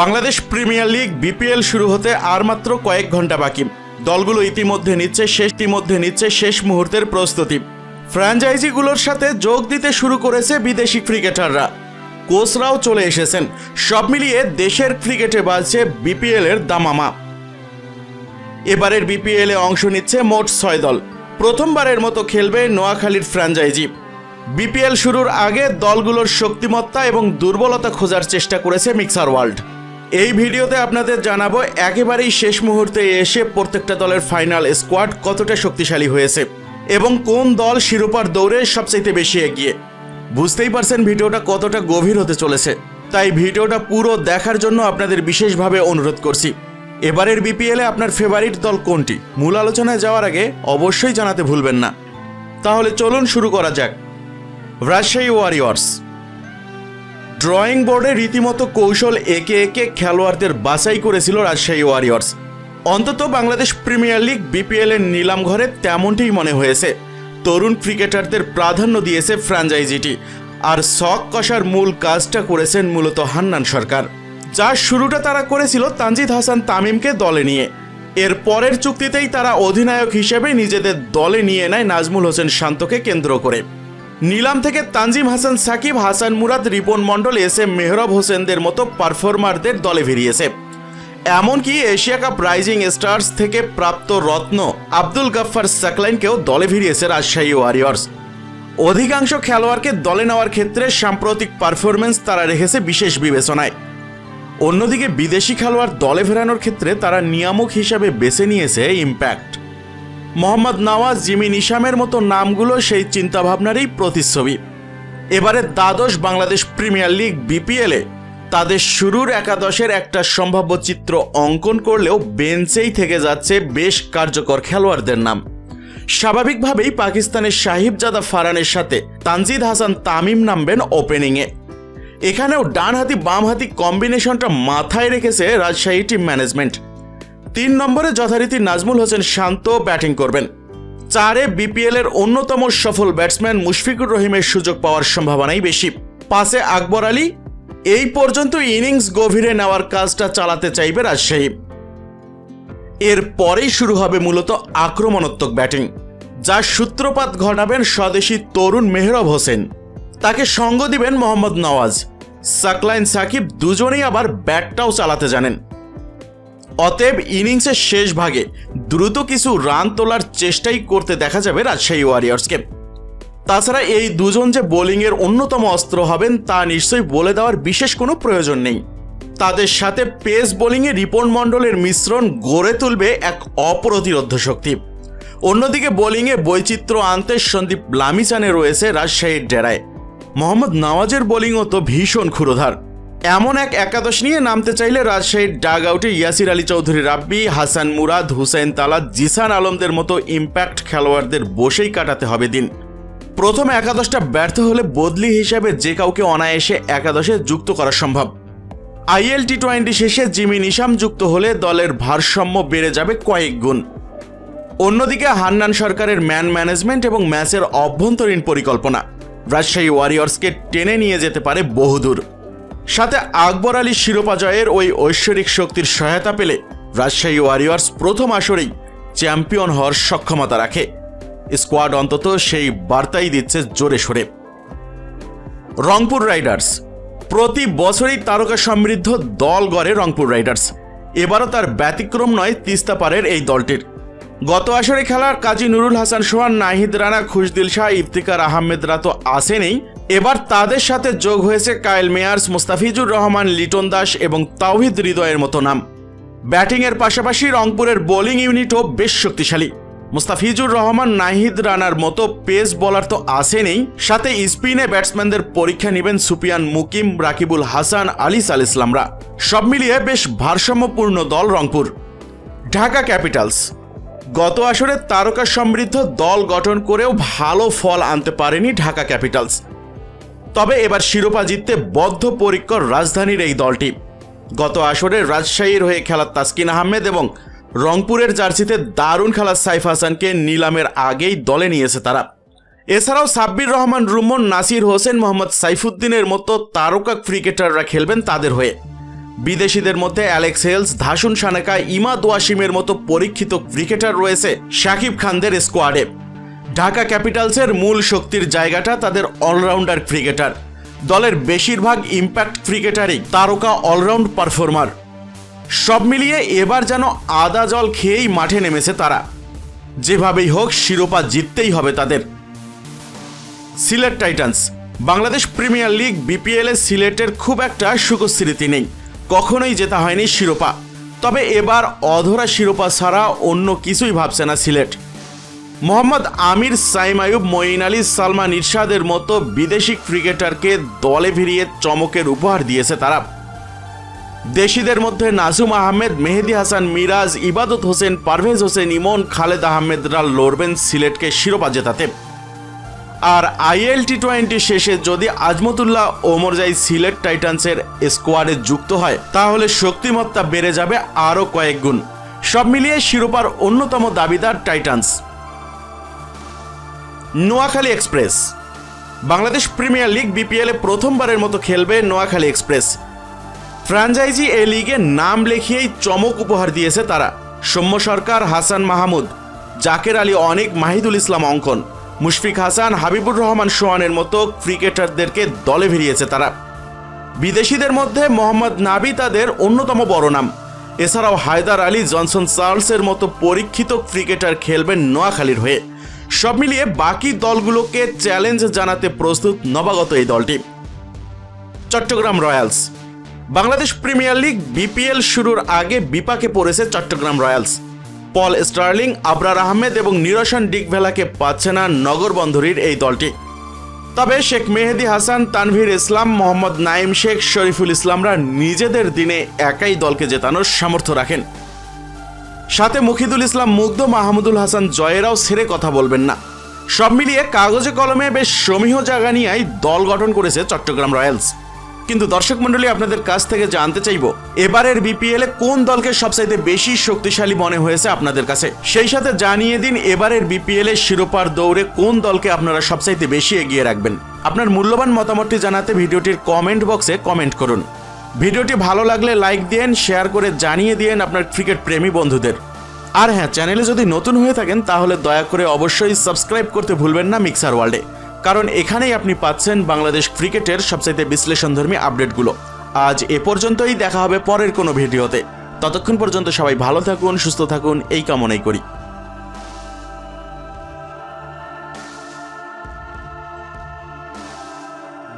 Bangladesh premier league, BPL শুরু হতে আর মাত্র কয়েক ঘণ্টা বাকি। দলগুলো ইতিমধ্যে নিচ্ছে শেষ ইতিমধ্যে নিচ্ছে শেষ মুহূর্তের প্রস্তুতি। ফ্র্যাঞ্চাইজিগুলোর সাথে যোগ দিতে শুরু করেছে বিদেশি ক্রিকেটাররা। কোচরাও চলে এসেছেন। সব মিলিয়ে দেশের ক্রিকেটে বাজছে বিপিএল এর দামামা। এবারের বিপিএল এ অংশ নিচ্ছে মোট ছয় দল। প্রথমবারের মতো খেলবে নোয়াখালীর ফ্র্যাঞ্চাইজি। বিপিএল শুরুর আগে দলগুলোর শক্তিমত্তা এবং দুর্বলতা খোঁজার চেষ্টা করেছে মিক্সার ওয়ার্ল্ড। এই ভিডিওতে আপনাদের জানাব, একেবারেই শেষ মুহূর্তে এসে প্রত্যেকটা দলের ফাইনাল স্কোয়াড কতটা শক্তিশালী হয়েছে এবং কোন দল শিরোপার দৌড়ে সবচাইতে বেশি এগিয়ে। বুঝতেই পারছেন ভিডিওটা কতটা গভীর হতে চলেছে। তাই ভিডিওটা পুরো দেখার জন্য আপনাদের বিশেষভাবে অনুরোধ করছি। এবারের বিপিএলে আপনার ফেভারিট দল কোনটি? মূল আলোচনায় যাওয়ার আগে অবশ্যই জানাতে ভুলবেন না। তাহলে চলুন শুরু করা যাক। রাজশাহী ওয়ারিয়র্স ড্রয়িং বোর্ডে রীতিমতো কৌশল একে একে খেলোয়াড়দের বাছাই করেছিল রাজশাহী ওয়ারিয়র্স অন্তত বাংলাদেশ প্রিমিয়ার লিগ বিপিএল এর নিলাম ঘরে তেমনটিই মনে হয়েছে। তরুণ ক্রিকেটারদের প্রাধান্য দিয়েছে ফ্র্যাঞ্চাইজিটি। আর শখ কষার মূল কাজটা করেছেন মূলত হান্নান সরকার। যার শুরুটা তারা করেছিল তানজিদ হাসান তামিমকে দলে নিয়ে। এর পরের চুক্তিতেই তারা অধিনায়ক হিসেবে নিজেদের দলে নিয়ে নেয় নাজমুল হোসেন শান্তকে কেন্দ্র করে। নিলাম থেকে তানজিম হাসান, সাকিব হাসান, মুরাদ, রিপন মণ্ডল, এস এম মেহরব হোসেনদের মতো পারফর্মারদের দলে ফিরিয়েছে এমনকি এশিয়া কাপ রাইজিং স্টার্স থেকে প্রাপ্ত রত্ন আব্দুল গাফফার সাকলাইনকেও দলে ফিরিয়েছে রাজশাহী ওয়ারিয়র্স। অধিকাংশ খেলোয়াড়কে দলে নেওয়ার ক্ষেত্রে সাম্প্রতিক পারফরমেন্স তারা রেখেছে বিশেষ বিবেচনায়। অন্যদিকে বিদেশি খেলোয়াড় দলে ফেরানোর ক্ষেত্রে তারা নিয়ামক হিসাবে বেছে নিয়েছে ইম্প্যাক্ট। মোহাম্মদ নওয়াজ, জিমি নিশামের মতো নামগুলো সেই চিন্তাভাবনারই প্রতিচ্ছবি। এবারে দ্বাদশ বাংলাদেশ প্রিমিয়ার লিগ বিপিএলে তাদের শুরুর একাদশের একটা সম্ভাব্য চিত্র অঙ্কন করলেও বেঞ্চেই থেকে যাচ্ছে বেশ কার্যকর খেলোয়াড়দের নাম। স্বাভাবিকভাবেই পাকিস্তানের সাহিবজাদা ফারানের সাথে তানজিদ হাসান তামিম নামবেন ওপেনিংয়ে। এখানেও ডানহাতি, বামহাতি কম্বিনেশনটা মাথায় রেখেছে রাজশাহী টিম ম্যানেজমেন্ট। তিন নম্বরে যথারীতি নাজমুল হোসেন শান্ত ব্যাটিং করবেন। চারে বিপিএল এর অন্যতম সফল ব্যাটসম্যান মুশফিকুর রহিমের সুযোগ পাওয়ার সম্ভাবনাই বেশি। পাশে আকবর আলী, এই পর্যন্ত ইনিংস গভীরে নেওয়ার কাজটা চালাতে চাইবে রাজশাহী। এর পরেই শুরু হবে মূলত আক্রমণাত্মক ব্যাটিং যার সূত্রপাত ঘটাবেন স্বদেশী তরুণ মেহরব হোসেন। তাকে সঙ্গ দিবেন মোহাম্মদ নওয়াজ। সাকলাইন সাকিব দুজনেই আবার ব্যাটটাও চালাতে জানেন। অতএব ইনিংসের শেষ ভাগে দ্রুত কিছু রান তোলার চেষ্টাই করতে দেখা যাবে রাজশাহী ওয়ারিয়র্সকে। তাছাড়া এই দুজন যে বোলিংয়ের অন্যতম অস্ত্র হবেন তা নিশ্চয়ই বলে দেওয়ার বিশেষ কোনো প্রয়োজন নেই। তাদের সাথে পেস বোলিংয়ে রিপন মণ্ডলের মিশ্রণ গড়ে তুলবে এক অপ্রতিরোধ্য শক্তি। অন্যদিকে বোলিংয়ে বৈচিত্র্য আনতে সন্দীপ লামিচানে রয়েছে রাজশাহীর ডেরায়। মোহাম্মদ নওয়াজের বোলিংও তো ভীষণ ক্ষুরোধার। এমন এক একাদশ নিয়ে নামতে চাইলে রাজশাহীর ডাগ আউটে ইয়াসির আলী চৌধুরী, রাব্বি, হাসান মুরাদ হুসেন তালাত, জিসান আলমদের মতো ইম্প্যাক্ট খেলোয়াড়দের বসেই কাটাতে হবে দিন। প্রথম একাদশটা ব্যর্থ হলে বদলি হিসাবে যে কাউকে অনায়াসে একাদশে যুক্ত করা সম্ভব। আইএল টি টোয়েন্টি শেষে জিমি নিশাম যুক্ত হলে দলের ভারসাম্য বেড়ে যাবে কয়েক গুণ। অন্যদিকে হান্নান সরকারের ম্যান ম্যানেজমেন্ট এবং ম্যাচের অভ্যন্তরীণ পরিকল্পনা। রাজশাহী ওয়ারিয়র্সকে টেনে নিয়ে যেতে পারে বহুদূর। সাথে আকবর আলী শিরোপা জয়ের ওই ঐশ্বরিক শক্তির সহায়তা পেলে রাজশাহী ওয়ারিয়র্স প্রথম আসরেই চ্যাম্পিয়ন হওয়ার সক্ষমতা রাখে। স্কোয়াড অন্তত সেই বার্তাই দিচ্ছে জোরে সোরে। রংপুর রাইডার্স, প্রতি বছরই তারকা সমৃদ্ধ দল গড়ে রংপুর রাইডার্স। এবারও তার ব্যতিক্রম নয় তিস্তা পারের এই দলটির। গত আসরে খেলার কাজী নুরুল হাসান সোহান, নাহিদ রানা, খুশদিল শাহ, ইফতিকার আহমেদরা তো আসেনই এবার তাদের সাথে যোগ হয়েছে কায়েল মেয়ার্স, মুস্তাফিজুর রহমান, লিটন দাস এবং তাওহিদ হৃদয়ের মতো নাম। ব্যাটিংয়ের পাশাপাশি রংপুরের বোলিং ইউনিটও বেশ শক্তিশালী। মুস্তাফিজুর রহমান, নাহিদ রানার মতো পেস বোলার তো আসেনি সাথে স্পিনে ব্যাটসম্যানদের পরীক্ষা নেবেন সুপিয়ান মুকিম, রাকিবুল হাসান, আলিস আল ইসলামরা। সব মিলিয়ে বেশ ভারসাম্যপূর্ণ দল রংপুর। ঢাকা ক্যাপিটালস। গত আসরে তারকা সমৃদ্ধ দল গঠন করেও ভালো ফল আনতে পারেনি ঢাকা ক্যাপিটালস। তবে এবার শিরোপা জিততে বদ্ধপরিকর রাজধানীর এই দলটি। গত আসরে রাজশাহীর হয়ে খেলা তাসকিন আহমেদ এবং রংপুরের জার্সিতে দারুণ খেলা সাইফ হাসানকে নিলামের আগেই দলে নিয়েছে তারা। এছাড়াও সাব্বির রহমান, রুমন, নাসির হোসেন, মোহাম্মদ সাইফুদ্দিনের মতো তারকা ক্রিকেটাররা খেলবেন তাদের হয়ে। বিদেশিদের মধ্যে অ্যালেক্স হেলস, ধাসুন সানেকা, ইমাদ ওয়াসিমের মতো পরীক্ষিত ক্রিকেটার রয়েছে শাকিব খানদের স্কোয়াডে। ঢাকা ক্যাপিটালসের মূল শক্তির জায়গাটা তাদের অলরাউন্ডার ক্রিকেটার। দলের বেশিরভাগ ইম্প্যাক্ট ক্রিকেটারই তারকা অলরাউন্ড পারফর্মার। সব মিলিয়ে এবার যেন আদা জল খেয়েই মাঠে নেমেছে তারা। যেভাবেই হোক, শিরোপা জিততেই হবে তাদের। Sylhet Titans. Bangladesh premier league, BPL সিলেটের খুব একটা সুখস্মৃতি নেই। কখনোই জেতা হয়নি শিরোপা। তবে এবার অধরা শিরোপা ছাড়া অন্য কিছুই ভাবছে না সিলেট। মোহাম্মদ আমির সাইম আয়ুব, মঈন আলী, সালমান ইরশাদের মতো বিদেশি ক্রিকেটারকে দলে ভিড়িয়ে চমকের উপহার দিয়েছে তারা। দেশিদের মধ্যে নাজুম আহমেদ, মেহেদি হাসান মিরাজ, ইবাদত হোসেন, পারভেজ হোসেন, ইমন খালেদ আহমেদরা লড়বেন সিলেটকে শিরোপা জেতাতে। আর আইএল টি টোয়েন্টি শেষে যদি আজমতুল্লাহ ওমরজাই সিলেট টাইটান্সের স্কোয়াডে যুক্ত হয়, তাহলে শক্তিমত্তা বেড়ে যাবে আরও কয়েক গুণ। সব মিলিয়ে শিরোপার অন্যতম দাবিদার Titans. Noakhali express. Bangladesh premier league বিপিএলে প্রথমবারের মতো খেলবে নোয়াখালী এক্সপ্রেস। ফ্র্যাঞ্চাইজি এ লিগে নাম লেখিয়েই চমক উপহার দিয়েছে তারা। সৌম্য সরকার, হাসান মাহমুদ, জাকের আলী অনেক, মাহিদুল ইসলাম অঙ্কন। মুশফিক হাসান, হাবিবুর রহমান সোহানের মতো ক্রিকেটারদেরকে দলে ভিড়িয়েছে তারা। বিদেশিদের মধ্যে মোহাম্মদ নাবি তাদের অন্যতম বড় নাম। এছাড়াও হায়দার আলী, জনসন চার্লসের মতো পরীক্ষিত ক্রিকেটার খেলবেন নোয়াখালীর হয়ে। সব মিলিয়ে বাকি দলগুলোকে চ্যালেঞ্জ জানাতে প্রস্তুত নবাগত এই দলটি। Chattogram royals. Bangladesh premier league BPL শুরুর আগে বিপাকে পড়েছে Chattogram royals. Paul Stirling, Abrar Ahmed এবং নিরসন ডিকভেলাকে পাচ্ছে না নগরবন্দরীর এই দলটি। তবে শেখ মেহেদি হাসান, তানভীর ইসলাম, মোহাম্মদ নাইম শেখ, শরীফুল ইসলামরা নিজেদের দিনে একাই দলকে জেতানোর সামর্থ্য রাখেন। সাথে মুখিদুল ইসলাম, মুগ্ধ মাহমুদুল হাসান জয়েরাও ছেড়ে কথা বলবেন না। সব মিলিয়ে কাগজে কলমে বেশ সমীহ জায়গা নিয়েই দল গঠন করেছে চট্টগ্রাম রয়্যালস। কিন্তু দর্শক মণ্ডলী, আপনাদের কাছ থেকে জানতে চাইব, এবারের বিপিএল এ কোন দলকে সবচাইতে বেশি শক্তিশালী মনে হয়েছে আপনাদের কাছে? সেই সাথে জানিয়ে দিন, এবারের বিপিএল এর শিরোপার দৌড়ে কোন দলকে আপনারা সবচাইতে বেশি এগিয়ে রাখবেন? আপনার মূল্যবান মতামতটি জানাতে ভিডিওটির কমেন্ট বক্সে কমেন্ট করুন। ভিডিওটি ভালো লাগলে লাইক দিন শেয়ার করে জানিয়ে দিন আপনার ক্রিকেট প্রেমী বন্ধুদের। আর হ্যাঁ চ্যানেলে যদি নতুন হয়ে থাকেন, তাহলে দয়া করে অবশ্যই সাবস্ক্রাইব করতে ভুলবেন না মিক্সার ওয়ার্ল্ডে। কারণ এখানেই আপনি পাচ্ছেন বাংলাদেশ ক্রিকেটের সবচাইতে বিশ্লেষণধর্মী আপডেটগুলো। আজ এ পর্যন্তই, দেখা হবে পরের কোনো ভিডিওতে। ততক্ষণ পর্যন্ত সবাই ভালো থাকুন, সুস্থ থাকুন, এই কামনাই করি।